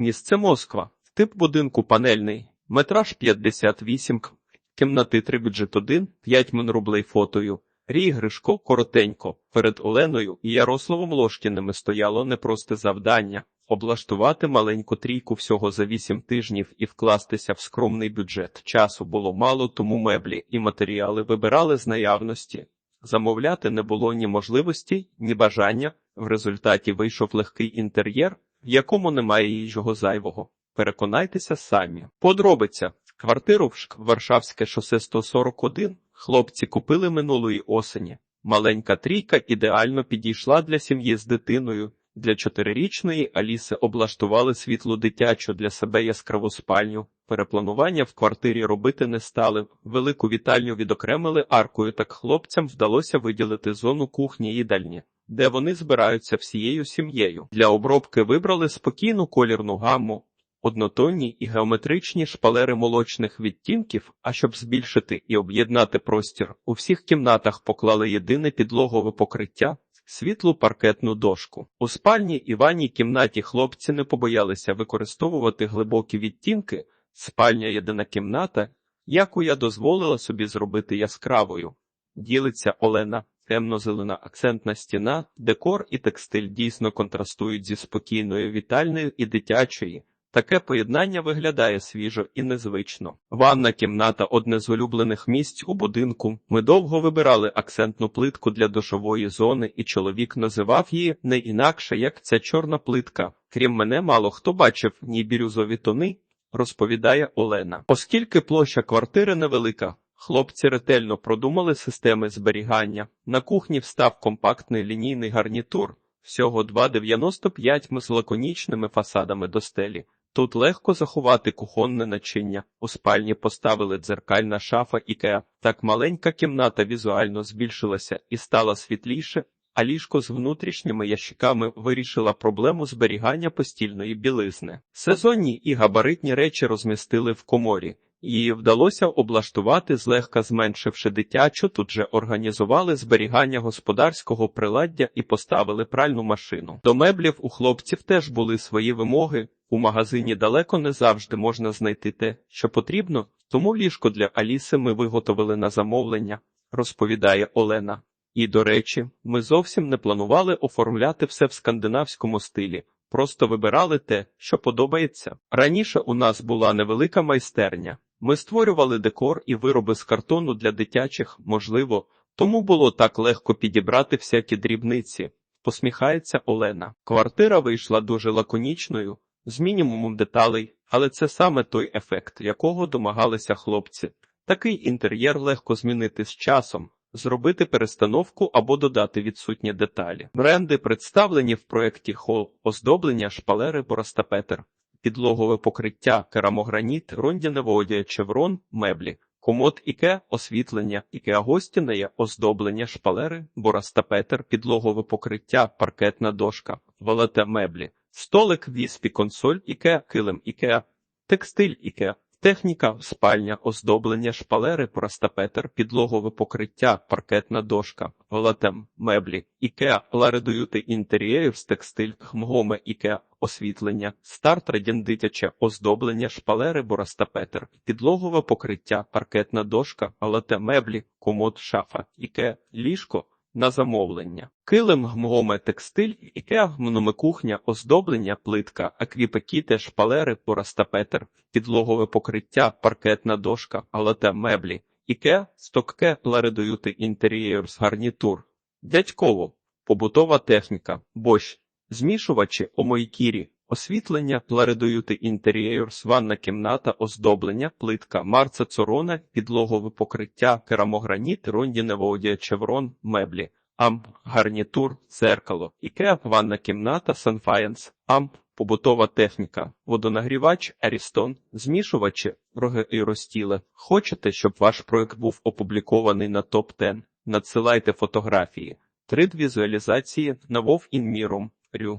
Місце Москва. Тип будинку панельний. Метраж 58, к- кімнати 3 бюджет 1, 5 мін рублей фотою. Рій Гришко коротенько. Перед Оленою і Ярославом Лошкіними стояло непросте завдання облаштувати маленьку трійку всього за 8 тижнів і вкластися в скромний бюджет. Часу було мало, тому меблі і матеріали вибирали з наявності. Замовляти не було ні можливості, ні бажання. В результаті вийшов легкий інтер'єр, в якому немає нічого зайвого. Переконайтеся самі. Подробиця. Квартиру в Варшавське шосе 141 хлопці купили минулої осені. Маленька трійка ідеально підійшла для сім'ї з дитиною. Для чотирирічної Аліси облаштували світлу дитячу для себе яскраву спальню. Перепланування в квартирі робити не стали. Велику вітальню відокремили аркою, так хлопцям вдалося виділити зону кухні їдальні, де вони збираються всією сім'єю. Для обробки вибрали спокійну колірну гамму, однотонні і геометричні шпалери молочних відтінків, а щоб збільшити і об'єднати простір, у всіх кімнатах поклали єдине підлогове покриття. Світлу паркетну дошку. У спальні і ванній кімнаті хлопці не побоялися використовувати глибокі відтінки. Спальня єдина кімната, яку я дозволила собі зробити яскравою. Ділиться Олена. Темно-зелена акцентна стіна, декор і текстиль дійсно контрастують зі спокійною вітальною і дитячої. Таке поєднання виглядає свіжо і незвично. Ванна кімната одне з улюблених місць у будинку. Ми довго вибирали акцентну плитку для душової зони, і чоловік називав її не інакше, як ця чорна плитка. Крім мене, мало хто бачив ні бірюзові тони, розповідає Олена. Оскільки площа квартири невелика, хлопці ретельно продумали системи зберігання. На кухні встав компактний лінійний гарнітур. Всього 2,95 ми з лаконічними фасадами до стелі. Тут легко заховати кухонне начиння. У спальні поставили дзеркальна шафа Ікеа. Так маленька кімната візуально збільшилася і стала світліше, а ліжко з внутрішніми ящиками вирішила проблему зберігання постільної білизни. Сезонні і габаритні речі розмістили в коморі. Її вдалося облаштувати, злегка зменшивши дитячу, тут же організували зберігання господарського приладдя і поставили пральну машину. До меблів у хлопців теж були свої вимоги. У магазині далеко не завжди можна знайти те, що потрібно, тому ліжко для Аліси ми виготовили на замовлення, розповідає Олена. І, до речі, ми зовсім не планували оформляти все в скандинавському стилі, просто вибирали те, що подобається. Раніше у нас була невелика майстерня. Ми створювали декор і вироби з картону для дитячих, можливо, тому було так легко підібрати всякі дрібниці. Посміхається Олена. Квартира вийшла дуже лаконічною, з мінімумом деталей, але це саме той ефект, якого домагалися хлопці. Такий інтер'єр легко змінити з часом, зробити перестановку або додати відсутні деталі. Бренди представлені в проєкті Хол, оздоблення шпалери Бороста Петер, підлогове покриття, керамограніт, рондіне водія, чеврон, меблі. Комод Іке, освітлення, Ікеа гостінеє, оздоблення, шпалери, борастапетер, підлогове покриття, паркетна дошка, валете меблі, столик, віспі, консоль, Ікеа, килим Ікеа, текстиль Ікеа, техніка, спальня, оздоблення, шпалери, Бороста Петер, підлогове покриття, паркетна дошка, валете меблі, Ікеа, ларедуюти інтер'єрів, текстиль, хмгоме Ікеа, освітлення, старт радін дитяче, оздоблення, шпалери, Бороста Петер, підлогове покриття, паркетна дошка, алате меблі, комод, шафа, іке, ліжко, на замовлення. Килим, гмгоме текстиль, ікеа, гмономе кухня, оздоблення, плитка, аквіпекіте, шпалери, Бороста Петер, підлогове покриття, паркетна дошка, алате меблі, іке, стокке, ларедуюти інтер'єрс, гарнітур, дядьково, побутова техніка, борщ, змішувачі, омойкірі, освітлення, пларедуюти інтер'єрс, ванна кімната, оздоблення, плитка, марца цорона, підлогове покриття, керамограніт, рондіне водія, чеврон, меблі, амп, гарнітур, зеркало, ікеа, ванна кімната, санфаєнс, амп, побутова техніка, водонагрівач, Арістон, змішувачі, роги і розтіле. Хочете, щоб ваш проект був опублікований на топ-10? Надсилайте фотографії. Трид візуалізації на Вов Інміром. Рю.